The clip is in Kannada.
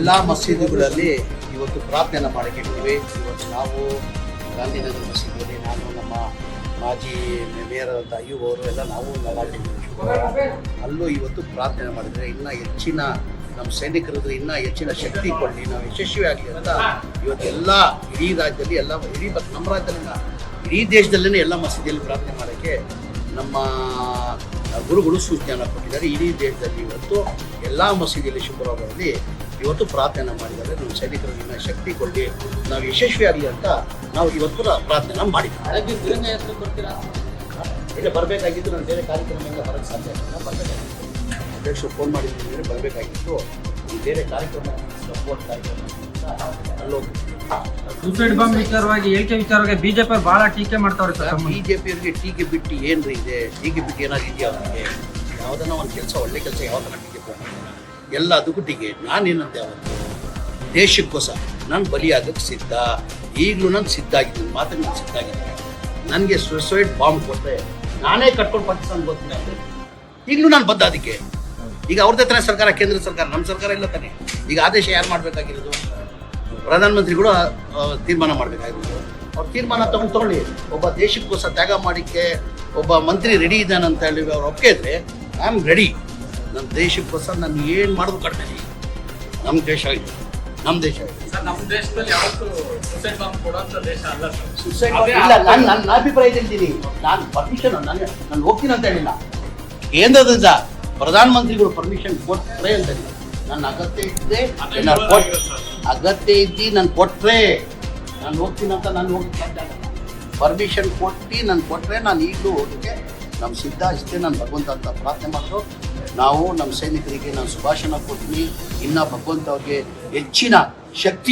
ಎಲ್ಲ ಮಸೀದಿಗಳಲ್ಲಿ ಇವತ್ತು ಪ್ರಾರ್ಥನೆ ಮಾಡಿಕೊಂಡಿದ್ದೀವಿ. ಇವತ್ತು ನಾವು ಗಾಂಧಿನಗರ ಮಸೀದಿಯಲ್ಲಿ ನಾನು, ನಮ್ಮ ಮಾಜಿ ಮೇಯರ್ ಅಂತ ಎಲ್ಲ ನಾವು ಅಲ್ಲೂ ಇವತ್ತು ಪ್ರಾರ್ಥನೆ ಮಾಡಿದರೆ ಇನ್ನೂ ಹೆಚ್ಚಿನ ನಮ್ಮ ಸೈನಿಕರದ್ದು ಇನ್ನೂ ಹೆಚ್ಚಿನ ಶಕ್ತಿ ಕೊಡಲಿ ನಾವು ಯಶಸ್ವಿ ಆಗಲಿ ಅಂತ ಇವತ್ತು ಎಲ್ಲ ಇಡೀ ರಾಜ್ಯದಲ್ಲಿ ಎಲ್ಲ ಇಡೀ ನಮ್ಮ ರಾಜ್ಯದಲ್ಲಿ ಇಡೀ ದೇಶದಲ್ಲೇ ಎಲ್ಲ ಮಸೀದಿಯಲ್ಲಿ ಪ್ರಾರ್ಥನೆ ಮಾಡೋಕ್ಕೆ ನಮ್ಮ ಗುರುಗಳು ಸೂಚನೆಯನ್ನು ಕೊಟ್ಟಿದ್ದಾರೆ. ಇಡೀ ದೇಶದಲ್ಲಿ ಇವತ್ತು ಎಲ್ಲ ಮಸೀದಿಯಲ್ಲಿ ಶುಕ್ರವಾರದಲ್ಲಿ ಇವತ್ತು ಪ್ರಾರ್ಥನೆ ಮಾಡಿದ್ದಾರೆ. ನಮ್ಮ ಸೈನಿಕರು ನಿಮ್ಮ ಶಕ್ತಿ ಕೊಡಿ ನಾವು ಯಶಸ್ವಿ ಆಗಲಿ ಅಂತ ನಾವು ಇವತ್ತು ಪ್ರಾರ್ಥನೆ ಮಾಡಿದ್ದೀವಿ. ಇಲ್ಲ ಬರಬೇಕಾಗಿತ್ತು. ನಾನು ಬೇರೆ ಕಾರ್ಯಕ್ರಮದಿಂದ ಬರೋಕ್ಕೆ ಸಾಧ್ಯ ಇಲ್ಲ. ಬರಬೇಕಾಗಿತ್ತು. ಅಧ್ಯಕ್ಷರು ಫೋನ್ ಮಾಡಿದ್ದೀನಿ ಬರಬೇಕಾಗಿತ್ತು. ಈ ಬೇರೆ ಕಾರ್ಯಕ್ರಮ ಸಪೋರ್ಟ್ ಕಾರ್ಯಕ್ರಮ ಅಲ್ಲೋಗಿ ಸೂಸೈಡ್ ಬಾಂಬ್ ವಿಚಾರವಾಗಿ ಹೇಳಿಕೆ ವಿಚಾರವಾಗಿ ಬಿಜೆಪಿ ಬಹಳ ಟೀಕೆ ಮಾಡ್ತಾವ್ರೆ ಸರ್ ಬಿಜೆಪಿ ಬಿಜೆಪಿಯವರಿಗೆ ಟೀಕೆ ಬಿಟ್ಟು ಏನ್ರಿ ಇದೆ? ಟೀಕೆ ಬಿಟ್ಟು ಏನಾದ್ರು ಇದೆಯಾ ಅವರಿಗೆ? ಯಾವುದನ್ನ ಒಂದು ಕೆಲಸ ಒಳ್ಳೆ ಕೆಲಸ ಯಾವ್ದನ್ನ ಟೀಕೆ ಎಲ್ಲ ಅದಕ್ಕೂ ಟೀಕೆ ನಾನೇನಂತೆ ಅವತ್ತು ದೇಶಕ್ಕೋಸ ನಾನು ಬಲಿಯಾಗಕ್ಕೆ ಸಿದ್ಧ. ಈಗಲೂ ನಾನು ಸಿದ್ಧ ಆಗಿದ್ದೀನಿ ಮಾತ್ರ ನಾನು ಸಿದ್ಧ ಆಗಿದ್ದೀನಿ. ನನಗೆ ಸುಸೈಡ್ ಬಾಂಬ್ ಕೊಟ್ಟರೆ ನಾನೇ ಕಟ್ಕೊಂಡು ಪಾಕಿಸ್ತಾನ ಬರ್ತೀನಿ ಅಂದರೆ? ಈಗಲೂ ನಾನು ಬದ್ಧ ಅದಕ್ಕೆ. ಈಗ ಅವ್ರದ್ದೇ ತಾನೇ ಸರ್ಕಾರ, ಕೇಂದ್ರ ಸರ್ಕಾರ ನಮ್ಮ ಸರ್ಕಾರ ಇಲ್ಲ ತಾನೆ? ಈಗ ಆದೇಶ ಯಾರು ಮಾಡಬೇಕಾಗಿರೋದು? ಪ್ರಧಾನಮಂತ್ರಿಗಳು ಕೂಡ ತೀರ್ಮಾನ ಮಾಡಬೇಕಾಗಿರೋದು. ಅವ್ರು ತೀರ್ಮಾನ ತಗೊಂಡು ತಗೊಳ್ಳಿ. ಒಬ್ಬ ದೇಶಕ್ಕೋಸ ತ್ಯಾಗ ಮಾಡಿಕ್ಕೆ ಒಬ್ಬ ಮಂತ್ರಿ ರೆಡಿ ಇದ್ದಾನಂತ ಹೇಳಿ ಅವ್ರು ಒಪ್ಪಿದ್ರೆ ಐ ಆಮ್ ರೆಡಿ ನಮ್ಮ ದೇಶಕ್ಕೋಸ್ಕರ ನಾನು ಏನು ಮಾಡೋದು ಕಡಿಮೆ ನಮ್ಮ ದೇಶ ಆಯಿತು ನಮ್ಮ ದೇಶ ಇದೆ. ಸರ್ ನಮ್ಮ ದೇಶದಲ್ಲಿ ಯಾವತ್ತು ಸುಸೈಡ್ ಬಾಂಬ್ ಕೊಡುವಂತ ದೇಶ ಅಲ್ಲ ಸರ್. ಸುಸೈಡ್ ಇಲ್ಲ ನಾನು ನನ್ನ ಅಭಿಪ್ರಾಯ ಹೇಳ್ತೀನಿ ನಾನು ಪರ್ಮಿಷನ್ ನಾನು ನಾನು ಹೋಗ್ತೀನಿ ಅಂತ ಹೇಳಿಲ್ಲ. ಕೇಂದ್ರದಿಂದ ಪ್ರಧಾನಮಂತ್ರಿಗಳು ಪರ್ಮಿಷನ್ ಕೊಟ್ಟರೆ ಅಂತ ಹೇಳಿಲ್ಲ. ನನ್ನ ಅಗತ್ಯ ಇದ್ದೆ ನಾನು ಇವಾಗ ಕೊಟ್ ಆಗಿರೋದು ಸರ್. ಅಗತ್ಯ ಇದ್ದು ನಾನು ಕೊಟ್ಟರೆ ನಾನು ಹೋಗ್ತೀನಿ ಅಂತ ನಾನು ಹೋಗ್ತೀನಿ ಪರ್ಮಿಷನ್ ಕೊಟ್ಟು ನಾನು ಕೊಟ್ಟರೆ ನಾನು ಈಗಲೂ ಹೋಗೋಕ್ಕೆ ನಮ್ಮ ಸಿದ್ಧ ಇಷ್ಟೇ ನಾನು ಭಗವಂತ ಅಂತ ಪ್ರಾರ್ಥನೆ ಮಾಡಿದ್ರು ನಾವು ನಮ್ಮ ಸೈನಿಕರಿಗೆ ನಾನು ಶುಭಾಷಣ ಕೊಡ್ತೀನಿ ಇನ್ನ ಭಗವಂತ ಅವ್ರಿಗೆ ಹೆಚ್ಚಿನ ಶಕ್ತಿ